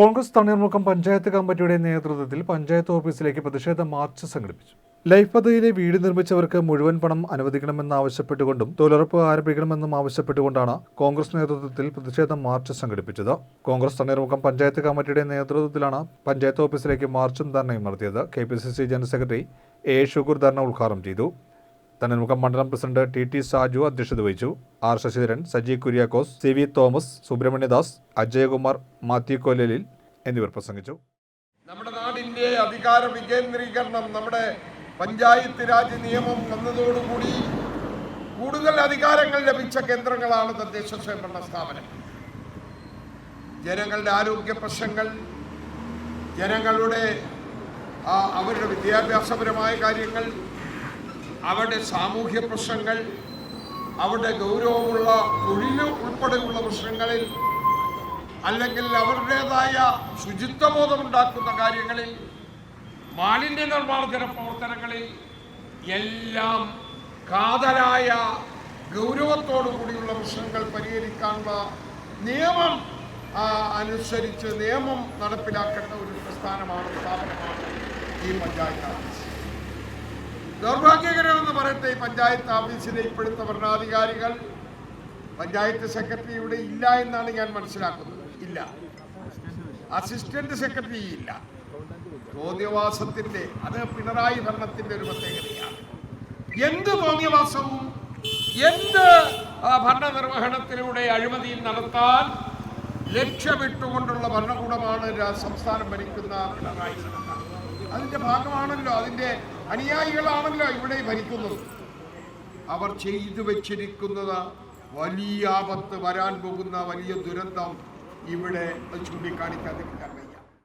കോൺഗ്രസ് തണ്ണീർമുക്കം പഞ്ചായത്ത് കമ്മിറ്റിയുടെ നേതൃത്വത്തിൽ പഞ്ചായത്ത് ഓഫീസിലേക്ക് പ്രതിഷേധ മാർച്ച് സംഘടിപ്പിച്ചു. ലൈഫ് പദ്ധതിയിലെ വീട് നിർമ്മിച്ചവർക്ക് മുഴുവൻ പണം അനുവദിക്കണമെന്ന് ആവശ്യപ്പെട്ടുകൊണ്ടും തൊഴിലുറപ്പ് ആരംഭിക്കണമെന്നും ആവശ്യപ്പെട്ടുകൊണ്ടാണ് കോൺഗ്രസ് നേതൃത്വത്തിൽ പ്രതിഷേധ മാർച്ച് സംഘടിപ്പിച്ചത്. കോൺഗ്രസ് തണ്ണീർമുഖം പഞ്ചായത്ത് കമ്മിറ്റിയുടെ നേതൃത്വത്തിലാണ് പഞ്ചായത്ത് ഓഫീസിലേക്ക് മാർച്ചും ധർണയും നടത്തിയത്. K general secretary A. Shugoor dharna ഉദ്ഘാടനം ചെയ്തു. തണ്ണീർമുക്കം മണ്ഡലം പ്രസിഡന്റ് ടി ടി ഷാജു അധ്യക്ഷത വഹിച്ചു. R Sasidharan Saji Kuriakose C V Thomas Subrahmanyadas Ajayakumar Mathew കൊല്ലലിൽ എന്നിവർ പ്രസംഗിച്ചു. നമ്മുടെ നാടിന്റെ അധികാര വികേന്ദ്രീകരണം നമ്മുടെ പഞ്ചായത്ത് രാജ് നിയമം വന്നതോടുകൂടി കൂടുതൽ അധികാരങ്ങൾ ലഭിച്ച കേന്ദ്രങ്ങളാണ് തദ്ദേശ സ്വയംഭരണ സ്ഥാപനം. ജനങ്ങളുടെ ആരോഗ്യ പ്രശ്നങ്ങൾ ജനങ്ങളുടെ അവരുടെ വിദ്യാഭ്യാസപരമായ കാര്യങ്ങൾ അവരുടെ സാമൂഹ്യ പ്രശ്നങ്ങൾ അവരുടെ ഗൗരവമുള്ള തൊഴിൽ ഉൾപ്പെടെയുള്ള പ്രശ്നങ്ങളിൽ അല്ലെങ്കിൽ അവരുടേതായ ശുചിത്വബോധമുണ്ടാക്കുന്ന കാര്യങ്ങളിൽ മാലിന്യ നിർമ്മാർജന പ്രവർത്തനങ്ങളിൽ എല്ലാം കാതലായ ഗൗരവത്തോടു കൂടിയുള്ള പ്രശ്നങ്ങൾ പരിഹരിക്കാനുള്ള നിയമം അനുസരിച്ച് നിയമം നടപ്പിലാക്കേണ്ട ഒരു പ്രസ്ഥാനമാണ് സ്ഥാപനമാണ് ഈ പഞ്ചായത്ത് ഓഫീസ് ഈ പഞ്ചായത്ത് ഓഫീസിലെ ഇപ്പോഴത്തെ ഭരണാധികാരികൾ പഞ്ചായത്ത് സെക്രട്ടറി ഇവിടെ ഇല്ല എന്നാണ് ഞാൻ മനസ്സിലാക്കുന്നത്. ഇല്ല. അസിസ്റ്റന്റ് സെക്രട്ടറി ഇല്ല. തോന്നിയവാസത്തിന്റെ അത് പിണറായി ഭരണത്തിന്റെ ഒരു പ്രത്യേകതയാണ്. എന്ത് തോന്നിയവാസവും എന്ത് ഭരണനിർവഹണത്തിലൂടെ അഴിമതിയും നടത്താൻ ലക്ഷ്യമിട്ടുകൊണ്ടുള്ള ഭരണകൂടമാണ് സംസ്ഥാനം ഭരിക്കുന്ന പിണറായി ഭാഗമാണല്ലോ അതിന്റെ അനുയായികളാണല്ലോ ഇവിടെ ഭരിക്കുന്നത്. അവർ ചെയ്തു വെച്ചിരിക്കുന്നത് വലിയ ആപത്ത് വരാൻ പോകുന്ന വലിയ ദുരന്തം ഇവിടെ ചൂണ്ടിക്കാണിക്കാതിരിക്കാൻ വയ്യ.